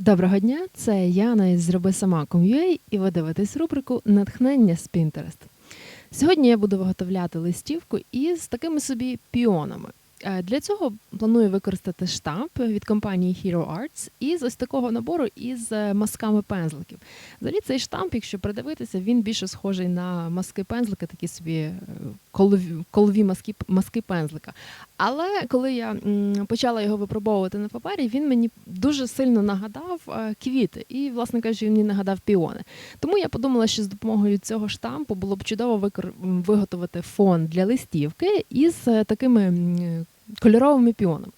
Доброго дня, це Яна із Зроби сама Ком'юей, і ви дивитесь рубрику Натхнення з Pinterest. Сьогодні я буду виготовляти листівку із такими собі піонами. Е, Для цього планую використати штамп від компанії Hero Arts із ось такого набору із е, мазками пензликів. Взагалі цей штамп, якщо придивитися, він більше схожий на мазки пензлика, такі собі е, колові, колові мазки, мазки пензлика. Але коли я почала його випробовувати на папері, він мені дуже сильно нагадав е, квіти, і, власне кажучи, він мені нагадав піони. Тому я подумала, що з допомогою цього штампу було б чудово виготовити фон для листівки із е, такими кольоровими піонами.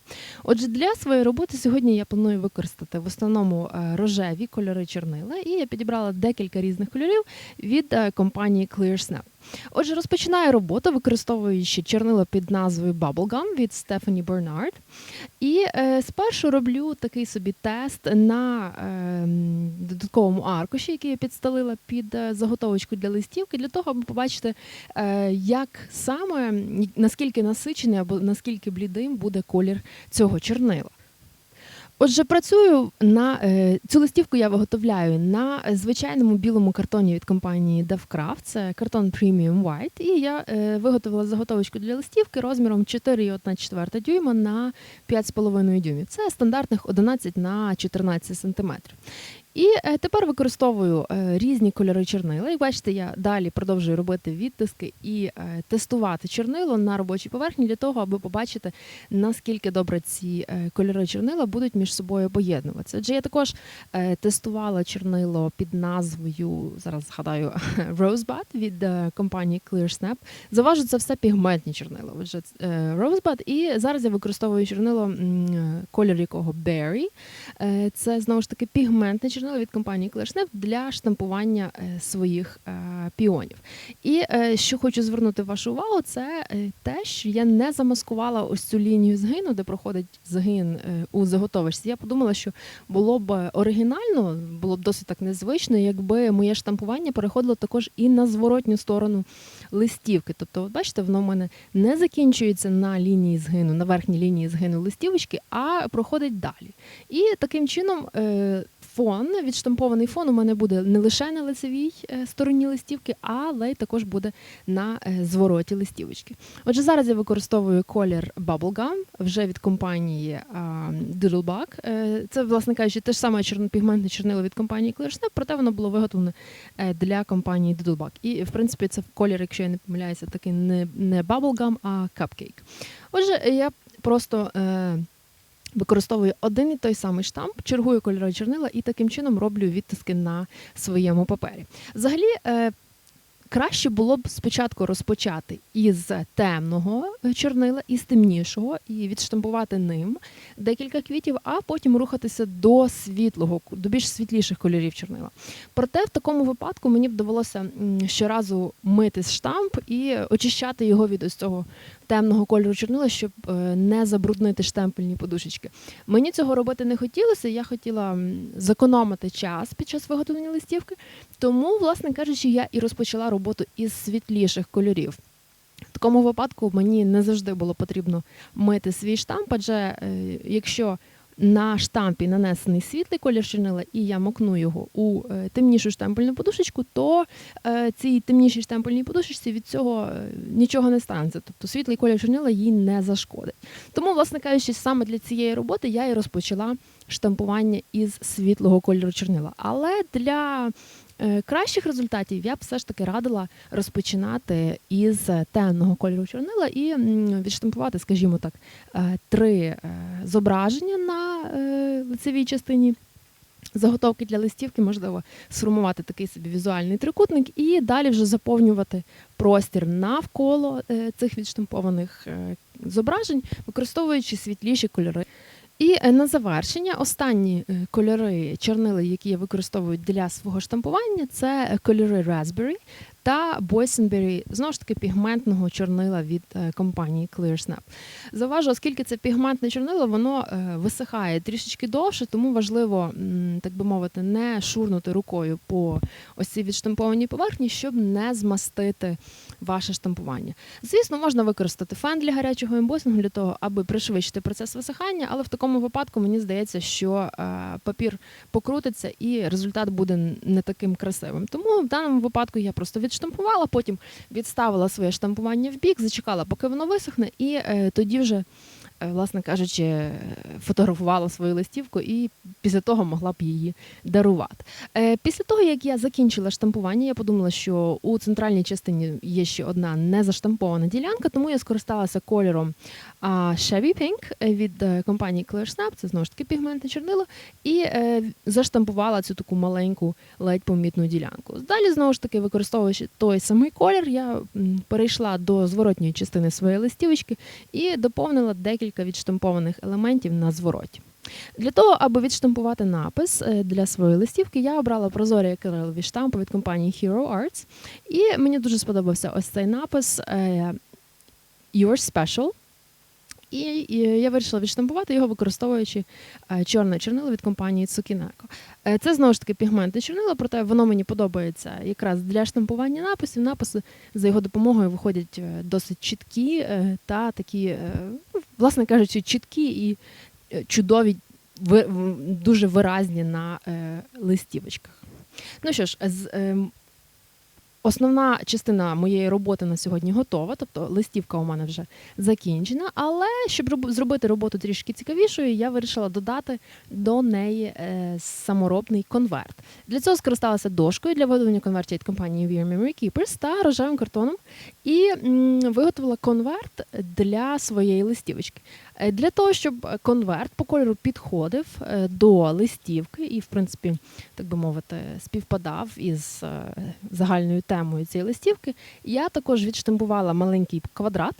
Отже, для своєї роботи сьогодні я планую використати в основному е, рожеві кольори чорнила, і я підібрала декілька різних кольорів від е, компанії ClearSnap. Отже, розпочинаю роботу, використовуючи чорнило під назвою Bubblegum від Stephanie Bernard. І е, спершу роблю такий собі тест на е, додатковому аркуші, який я підстелила під е, заготовочку для листівки, для того, аби побачити, е, як саме наскільки насичений або наскільки блідим буде колір цього чорнила. Отже, працюю на е, цю листівку я виготовляю на звичайному білому картоні від компанії DevCraft. Це картон Premium White. І я е, виготовила заготовочку для листівки розміром 4,1 дюйма на 5,5 дюймів. Це стандартних 11 на 14 сантиметрів. І е, тепер використовую е, різні кольори чорнила. І бачите, я далі продовжую робити відтиски і е, тестувати чорнило на робочій поверхні для того, аби побачити, наскільки добре ці кольори чорнила будуть між собою поєднуватися. Адже я також тестувала чорнило під назвою, зараз згадаю, Rosebud від компанії ClearSnap. Заважу це все пігментні чорнила. Отже, Rosebud. І зараз я використовую чорнило, колір якого Berry. Це знову ж таки пігментне чорнило від компанії ClearSnap для штампування е, своїх е, піонів. І е, що хочу звернути вашу увагу, це те, що я не замаскувала ось цю лінію згину, де проходить згин у заготовочці. Я подумала, що було б оригінально, було б досить так незвично, якби моє штампування переходило також і на зворотню сторону листівки. Тобто, бачите, воно в мене не закінчується на лінії згину, на верхній лінії згину листівочки, а проходить далі. І таким чином. е, Фон, відштампований фон у мене буде не лише на лицевій е, стороні листівки, але й також буде на е, звороті листівочки. Отже, зараз я використовую колір Bubblegum вже від компанії а, Doodlebug. Е, Це, власне кажучи, те ж саме чорнопігментне чорнило від компанії ClearSnap, проте воно було виготовлене е, для компанії Doodlebug. І, в принципі, це колір, якщо я не помиляюся, такий не Bubblegum, а Cupcake. Отже, я просто. Використовую один і той самий штамп, чергую кольори чорнила і таким чином роблю відтиски на своєму папері. Взагалі, е, краще було б спочатку розпочати із темного чорнила, із темнішого, і відштампувати ним декілька квітів, а потім рухатися до світлого, до більш світліших кольорів чорнила. Проте в такому випадку мені б довелося щоразу мити штамп і очищати його від ось цього темного кольору чорнила, щоб е, не забруднити штемпельні подушечки. Мені цього робити не хотілося. Я хотіла зекономити час під час виготовлення листівки. Тому, власне кажучи, я і розпочала роботу із світліших кольорів. В такому випадку мені не завжди було потрібно мити свій штамп, адже е, якщо на штампі нанесений світлий колір чорнила, і я мокну його у е, темнішу штемпельну подушечку, то е, цій темнішій штемпельній подушечці від цього е, нічого не станеться. Тобто світлий колір чорнила їй не зашкодить. Тому, власне кажучи, саме для цієї роботи я і розпочала штампування із світлого кольору чорнила. Але для кращих результатів я б все ж таки радила розпочинати із е, темного кольору чорнила і відштампувати, скажімо так, е, три е, зображення на е, лицевій частині. Заготовки для листівки можливо сформувати такий собі візуальний трикутник і далі вже заповнювати простір навколо е, цих відштампованих е, зображень, використовуючи світліші кольори. І е, на завершення останні е, кольори чорнили, які я використовую для свого штампування, це е, кольори Raspberry. Та Boysenberry, знову ж таки, пігментного чорнила від е, компанії ClearSnap. Зауважу, оскільки це пігментне чорнило, воно е, висихає трішечки довше, тому важливо, так би мовити, не шурнути рукою по ось цій відштампованій поверхні, щоб не змастити ваше штампування. Звісно, можна використати фен для гарячого ембосингу для того, аби пришвидшити процес висихання, але в такому випадку мені здається, що е, папір покрутиться і результат буде не таким красивим. Тому в даному випадку я просто відштампувала, потім відставила своє штампування в бік, зачекала, поки воно висохне, і е, тоді вже. Е, Власне кажучи, е, фотографувала свою листівку і після того могла б її дарувати. Е, Після того, як я закінчила штампування, я подумала, що у центральній частині є ще одна незаштампована ділянка, тому я скористалася кольором Chevy Pink від компанії ClearSnap, це знову ж таки пігментне чорнило, і заштампувала цю таку маленьку ледь помітну ділянку. Далі, знову ж таки, використовуючи той самий колір, я перейшла до зворотньої частини своєї листівочки і доповнила декілька відштампованих елементів на звороті. Для того, аби відштампувати напис е, для своєї листівки, я обрала прозорі акрилові штампи від компанії Hero Arts. І мені дуже сподобався ось цей напис е, Yours Special. І, я вирішила відштампувати його, використовуючи е, чорне чорнило від компанії Цукінеко. Це знову ж таки пігментне чорнило, проте воно мені подобається якраз для штампування написів. Написи за його допомогою виходять досить чіткі та такі, власне кажучи, чіткі і е, чудові, дуже виразні на е, листівочках. Ну що ж, з, ем, основна частина моєї роботи на сьогодні готова, тобто листівка у мене вже закінчена. Але щоб зробити роботу трішки цікавішою, я вирішила додати до неї е, саморобний конверт. Для цього скористалася дошкою для виготовлення конвертів від компанії Wear Memory Keepers та рожевим картоном і виготовила конверт для своєї листівочки. Е, Для того, щоб конверт по кольору підходив е, до листівки і, в принципі, так би мовити, співпадав із е, загальною темою цієї листівки, я також відштампувала маленький квадрат.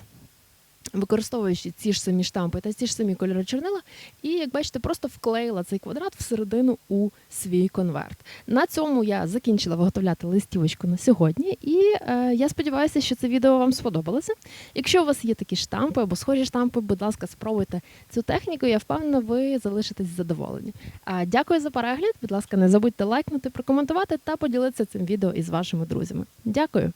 Використовуючи ці ж самі штампи та ті ж самі кольори чорнила, і як бачите, просто вклеїла цей квадрат всередину у свій конверт. На цьому я закінчила виготовляти листівочку на сьогодні, і е, я сподіваюся, що це відео вам сподобалося. Якщо у вас є такі штампи або схожі штампи, будь ласка, спробуйте цю техніку. Я впевнена, ви залишитесь задоволені. А дякую за перегляд. Будь ласка, не забудьте лайкнути, прокоментувати та поділитися цим відео із вашими друзями. Дякую.